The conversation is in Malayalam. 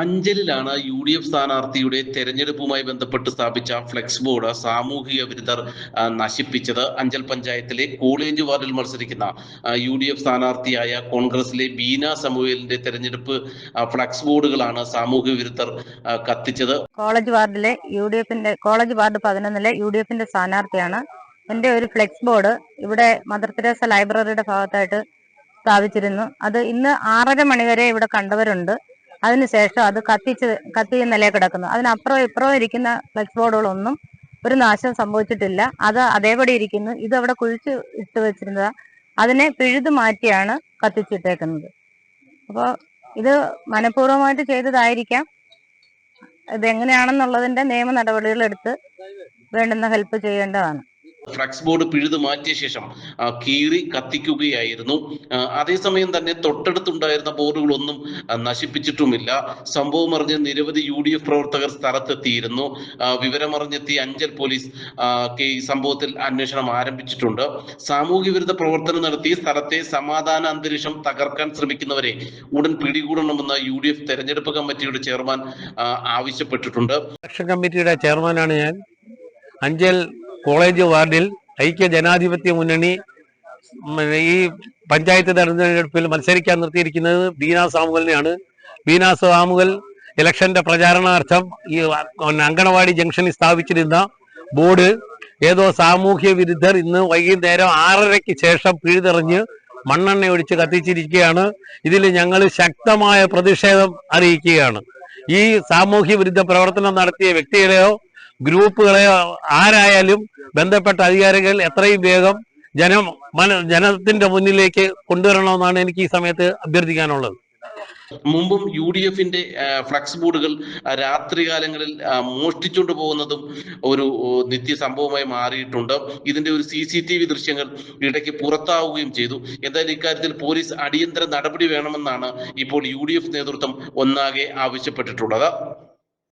അഞ്ചലിലാണ് യു ഡി എഫ് സ്ഥാനാർത്ഥിയുടെ തെരഞ്ഞെടുപ്പുമായി ബന്ധപ്പെട്ട് സ്ഥാപിച്ച ഫ്ലെക്സ് ബോർഡ് സാമൂഹിക വിരുദ്ധർ നശിപ്പിച്ചത്. അഞ്ചൽ പഞ്ചായത്തിലെ കോളേജ് വാർഡിൽ മത്സരിക്കുന്ന യു ഡി എഫ് സ്ഥാനാർത്ഥിയായ കോൺഗ്രസിലെ ബീന സമൂഹലിന്റെ തെരഞ്ഞെടുപ്പ് ഫ്ലെക്സ് ബോർഡുകളാണ് സാമൂഹിക വിരുദ്ധർ കത്തിച്ചത്. കോളേജ് വാർഡിലെ യു ഡി എഫിന്റെ കോളേജ് വാർഡ് പതിനൊന്നിലെ യു ഡി എഫിന്റെ സ്ഥാനാർത്ഥിയാണ് എന്റെ ഒരു ഫ്ലെക്സ് ബോർഡ് ഇവിടെ മദർ തെരേസ ലൈബ്രറിയുടെ ഭാഗത്തായിട്ട് സ്ഥാപിച്ചിരുന്നു. അത് ഇന്ന് ആറര മണി വരെ ഇവിടെ കണ്ടവരുണ്ട്. അതിനുശേഷം അത് കത്തിച്ച് കത്തി നിലയിൽ കിടക്കുന്നു. അതിനപ്പുറം ഇപ്പുറം ഇരിക്കുന്ന ഫ്ലെക്സ് ബോർഡുകളൊന്നും ഒരു നാശം സംഭവിച്ചിട്ടില്ല. അത് അതേപടി ഇരിക്കുന്നു. ഇത് അവിടെ കുഴിച്ച് ഇട്ട് വെച്ചിരുന്നതാ. അതിനെ പിഴുതു മാറ്റിയാണ് കത്തിച്ചിട്ടേക്കുന്നത്. അപ്പോൾ ഇത് മനഃപൂർവമായിട്ട് ചെയ്തതായിരിക്കാം. ഇതെങ്ങനെയാണെന്നുള്ളതിന്റെ നിയമ നടപടികൾ എടുത്ത് വേണ്ടുന്ന ഹെൽപ്പ് ചെയ്യേണ്ടതാണ്. ഫ്ലക്സ് ബോർഡ് പിഴുതു മാറ്റിയ ശേഷം കീറി കത്തിക്കുകയായിരുന്നു. അതേസമയം തന്നെ തൊട്ടടുത്തുണ്ടായിരുന്ന ബോർഡുകളൊന്നും നശിപ്പിച്ചിട്ടുമില്ല. സംഭവം അറിഞ്ഞ് നിരവധി യു ഡി എഫ് പ്രവർത്തകർ സ്ഥലത്തെത്തിയിരുന്നു. വിവരമറിഞ്ഞെത്തിയ അഞ്ചൽ പോലീസ് ഈ സംഭവത്തിൽ അന്വേഷണം ആരംഭിച്ചിട്ടുണ്ട്. സാമൂഹ്യ വിരുദ്ധ പ്രവർത്തനം നടത്തി സ്ഥലത്തെ സമാധാന അന്തരീക്ഷം തകർക്കാൻ ശ്രമിക്കുന്നവരെ ഉടൻ പിടികൂടണമെന്ന് യു ഡി എഫ് തെരഞ്ഞെടുപ്പ് കമ്മിറ്റിയുടെ ചെയർമാൻ ആവശ്യപ്പെട്ടിട്ടുണ്ട്. കമ്മിറ്റിയുടെ ചെയർമാനാണ് ഞാൻ. അഞ്ചൽ കോളേജ് വാർഡിൽ ഐക്യ ജനാധിപത്യ മുന്നണി ഈ പഞ്ചായത്ത് തെരഞ്ഞെടുപ്പിൽ മത്സരിക്കാൻ നിർത്തിയിരിക്കുന്നത് ബീന സാമുകലിനെയാണ് ബീന സാമുകൽ ഇലക്ഷന്റെ പ്രചാരണാർത്ഥം ഈ അങ്കണവാടി ജംഗ്ഷനിൽ സ്ഥാപിച്ചിരുന്ന ബോർഡ്. ഏതോ സാമൂഹ്യ വിരുദ്ധർ ഇന്ന് വൈകുന്നേരം ആറരയ്ക്ക് ശേഷം പിഴുതെറിഞ്ഞ് മണ്ണെണ്ണ ഒഴിച്ച് കത്തിച്ചിരിക്കുകയാണ്. ഇതിൽ ഞങ്ങൾ ശക്തമായ പ്രതിഷേധം അറിയിക്കുകയാണ്. ഈ സാമൂഹ്യ വിരുദ്ധ പ്രവർത്തനം നടത്തിയ വ്യക്തികളെയോ ഗ്രൂപ്പുകളെയോ ആരായാലും ബന്ധപ്പെട്ട അധികാരികൾ എത്രയും വേഗം ജനം ജനത്തിന്റെ മുന്നിലേക്ക് കൊണ്ടുവരണമെന്നാണ് എനിക്ക് ഈ സമയത്ത് അഭ്യർത്ഥിക്കാനുള്ളത്. മുമ്പും യു ഡി എഫിന്റെ ഫ്ലക്സ് ബോർഡുകൾ രാത്രികാലങ്ങളിൽ മോഷ്ടിച്ചുകൊണ്ട് പോകുന്നതും ഒരു നിത്യ സംഭവമായി മാറിയിട്ടുണ്ട്. ഇതിന്റെ ഒരു സി സി ടി വി ദൃശ്യങ്ങൾ ഇടയ്ക്ക് പുറത്താവുകയും ചെയ്തു. എന്തായാലും ഇക്കാര്യത്തിൽ പോലീസ് അടിയന്തര നടപടി വേണമെന്നാണ് ഇപ്പോൾ യു ഡി എഫ് നേതൃത്വം ഒന്നാകെ ആവശ്യപ്പെട്ടിട്ടുള്ളത്.